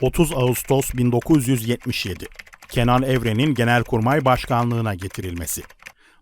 30 Ağustos 1977 Kenan Evren'in Genelkurmay Başkanlığına getirilmesi.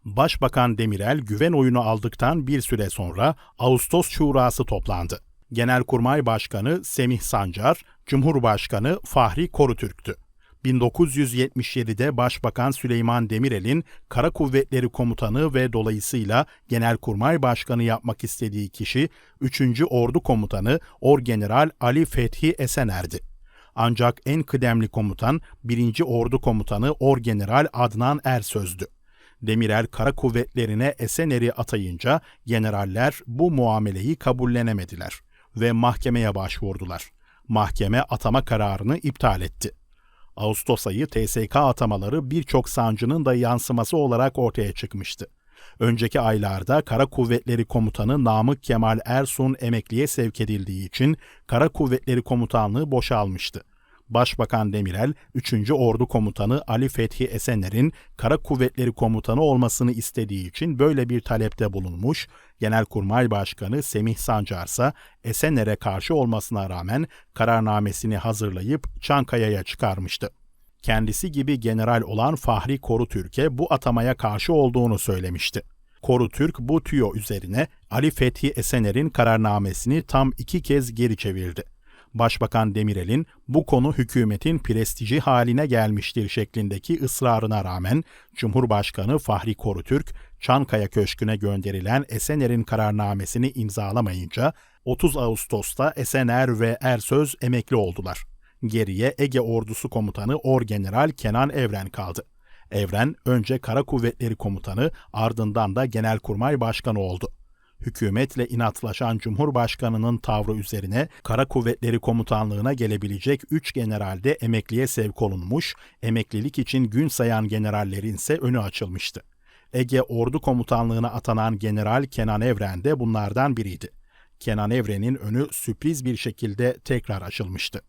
Başbakan Demirel güven oyunu aldıktan bir süre sonra Ağustos Şurası toplandı. Genelkurmay Başkanı Semih Sancar, Cumhurbaşkanı Fahri Korutürk'tü. 1977'de Başbakan Süleyman Demirel'in Kara Kuvvetleri Komutanı ve dolayısıyla Genelkurmay Başkanı yapmak istediği kişi 3. Ordu Komutanı Orgeneral Ali Fethi Esener'di. Ancak en kıdemli komutan 1. Ordu Komutanı Orgeneral Adnan Ersöz'dü. Demirel Kara Kuvvetlerine Esener'i atayınca generaller bu muameleyi kabullenemediler ve mahkemeye başvurdular. Mahkeme atama kararını iptal etti. Ağustos ayı TSK atamaları birçok sancının da yansıması olarak ortaya çıkmıştı. Önceki aylarda Kara Kuvvetleri Komutanı Namık Kemal Ersun emekliye sevk edildiği için Kara Kuvvetleri Komutanlığı boşalmıştı. Başbakan Demirel, 3. Ordu Komutanı Ali Fethi Esener'in Kara Kuvvetleri Komutanı olmasını istediği için böyle bir talepte bulunmuş, Genelkurmay Başkanı Semih Sancar ise Esener'e karşı olmasına rağmen kararnamesini hazırlayıp Çankaya'ya çıkarmıştı. Kendisi gibi general olan Fahri Korutürk'e bu atamaya karşı olduğunu söylemişti. Korutürk bu tüyo üzerine Ali Fethi Esener'in kararnamesini tam iki kez geri çevirdi. Başbakan Demirel'in bu konu hükümetin prestiji haline gelmiştir şeklindeki ısrarına rağmen Cumhurbaşkanı Fahri Korutürk, Çankaya Köşkü'ne gönderilen Esener'in kararnamesini imzalamayınca 30 Ağustos'ta Esener ve Ersöz emekli oldular. Geriye Ege Ordusu Komutanı Orgeneral Kenan Evren kaldı. Evren önce Kara Kuvvetleri Komutanı ardından da Genelkurmay Başkanı oldu hükümetle inatlaşan Cumhurbaşkanı'nın tavrı üzerine Kara Kuvvetleri Komutanlığına gelebilecek 3 general de emekliye sevk olunmuş, emeklilik için gün sayan generallerin ise önü açılmıştı. Ege Ordu Komutanlığına atanan General Kenan Evren de bunlardan biriydi. Kenan Evren'in önü sürpriz bir şekilde tekrar açılmıştı.